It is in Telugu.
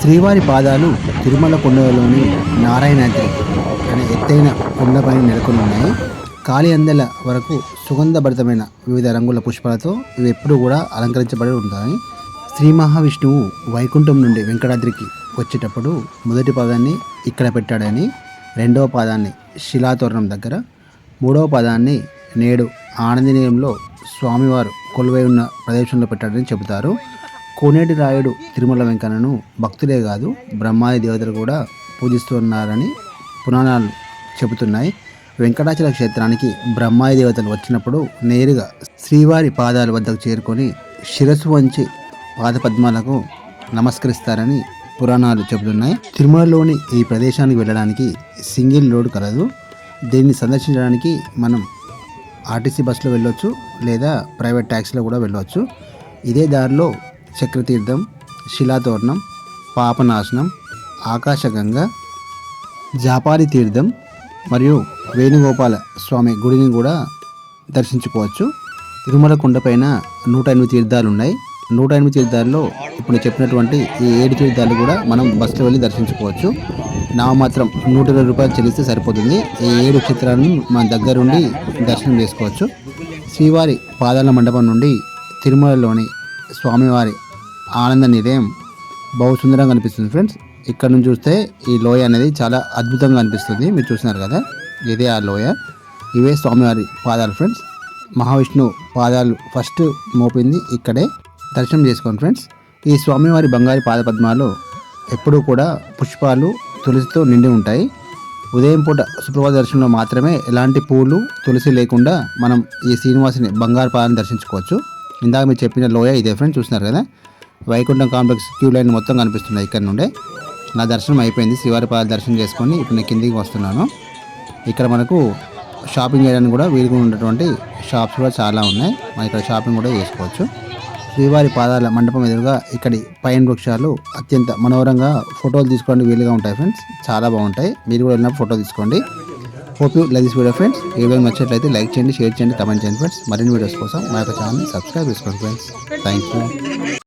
శ్రీవారి పాదాలు తిరుమల కొండలోని నారాయణాద్రి అనే ఎత్తైన కొండపైన నెలకొని ఉన్నాయి కాలి అందెల వరకు సుగంధభరితమైన వివిధ రంగుల పుష్పాలతో ఇవి ఎప్పుడూ కూడా అలంకరించబడి ఉంటాయి. శ్రీ మహావిష్ణువు వైకుంఠం నుండి వెంకటాద్రికి వచ్చేటప్పుడు మొదటి పాదాన్ని ఇక్కడ పెట్టాడని రెండవ పాదాన్ని శిలాతోరణం దగ్గర మూడవ పదాన్ని నేడు ఆనందనీయంలో స్వామివారు కొలువై ఉన్న ప్రదేశంలో పెట్టాడని చెబుతారు. కోనేటి రాయుడు తిరుమల వెంకన్నను భక్తులే కాదు బ్రహ్మాది దేవతలు కూడా పూజిస్తున్నారని పురాణాలు చెబుతున్నాయి. వెంకటాచల క్షేత్రానికి బ్రహ్మాది దేవతలు వచ్చినప్పుడు నేరుగా శ్రీవారి పాదాల వద్దకు చేరుకొని శిరస్సు వంచి పాదపద్మాలకు నమస్కరిస్తారని పురాణాలు చెబుతున్నాయి. తిరుమలలోని ఈ ప్రదేశానికి వెళ్ళడానికి సింగిల్ రోడ్ కలదు. దీన్ని సందర్శించడానికి మనం ఆర్టీసీ బస్సులో వెళ్ళొచ్చు లేదా ప్రైవేట్ ట్యాక్సీలో కూడా వెళ్ళవచ్చు ఇదే దారిలో చక్రతీర్థం శిలాతోరణం పాపనాశనం ఆకాశగంగ జాపారి తీర్థం మరియు వేణుగోపాల స్వామి గుడిని కూడా దర్శించుకోవచ్చు. తిరుమల కొండపైన నూట ఎనిమిది తీర్థాలు ఉన్నాయి నూట ఎనిమిది తీర్థాల్లో ఇప్పుడు చెప్పినటువంటి ఈ ఏడు తీర్థాలు కూడా మనం బస్సులో వెళ్ళి దర్శించుకోవచ్చు. నామమాత్రం నూట ఇరవై రూపాయలు చెల్లిస్తే సరిపోతుంది. ఈ ఏడు క్షేత్రాలను మన దగ్గరుండి దర్శనం చేసుకోవచ్చు. శ్రీవారి పాదాల మండపం నుండి తిరుమలలోని స్వామివారి ఆనంద నిలయం బహు సుందరంగా అనిపిస్తుంది ఫ్రెండ్స్. ఇక్కడ నుంచి చూస్తే ఈ లోయ అనేది చాలా అద్భుతంగా అనిపిస్తుంది. మీరు చూస్తున్నారు కదా ఇదే ఆ లోయ. ఇవే స్వామివారి పాదాలు ఫ్రెండ్స్. మహావిష్ణు పాదాలు ఫస్ట్ మోపింది ఇక్కడే. దర్శనం చేసుకోండి ఫ్రెండ్స్. ఈ స్వామివారి బంగారు పాదపద్మాలు ఎప్పుడూ కూడా పుష్పాలు తులసితో నిండి ఉంటాయి. ఉదయం పూట సుప్రభాత దర్శనంలో మాత్రమే ఎలాంటి పూలు తులసి లేకుండా మనం ఈ శ్రీనివాసుని బంగారు పాదాన్ని దర్శించుకోవచ్చు. ఇందాక మీరు చెప్పిన లోయ ఇదే ఫ్రెండ్స్ చూస్తున్నారు కదా. వైకుంఠం కాంప్లెక్స్ క్యూ లైన్ మొత్తం కనిపిస్తున్నాయి ఇక్కడ నుండే. నా దర్శనం అయిపోయింది. శ్రీవారి పాద దర్శనం చేసుకొని ఇప్పుడు నేను కిందికి వస్తున్నాను. ఇక్కడ మనకు షాపింగ్ చేయడానికి కూడా వీలుగా ఉన్నటువంటి షాప్స్ కూడా చాలా ఉన్నాయి. మనం ఇక్కడ షాపింగ్ కూడా చేసుకోవచ్చు. శ్రీవారి పాదాల మండపం ఎదురుగా ఇక్కడి పైన వృక్షాలు అత్యంత మనోహరంగా ఫోటోలు తీసుకోవడానికి వీలుగా ఉంటాయి ఫ్రెండ్స్ చాలా బాగుంటాయి. మీరు కూడా వెళ్ళినప్పుడు ఫోటో తీసుకోండి. Hope you like this video friends ఈ వీడియో నచ్చినట్లయితే లైక్ చేయండి షేర్ చేయండి కమెంట్ చేయండి ఫ్రెండ్స్ మరిన్ని వీడియోస్ కోసం మా యొక్క ఛానల్ సబ్స్క్రైబ్ చేసుకోండి ఫ్రెండ్స్ థ్యాంక్ యూ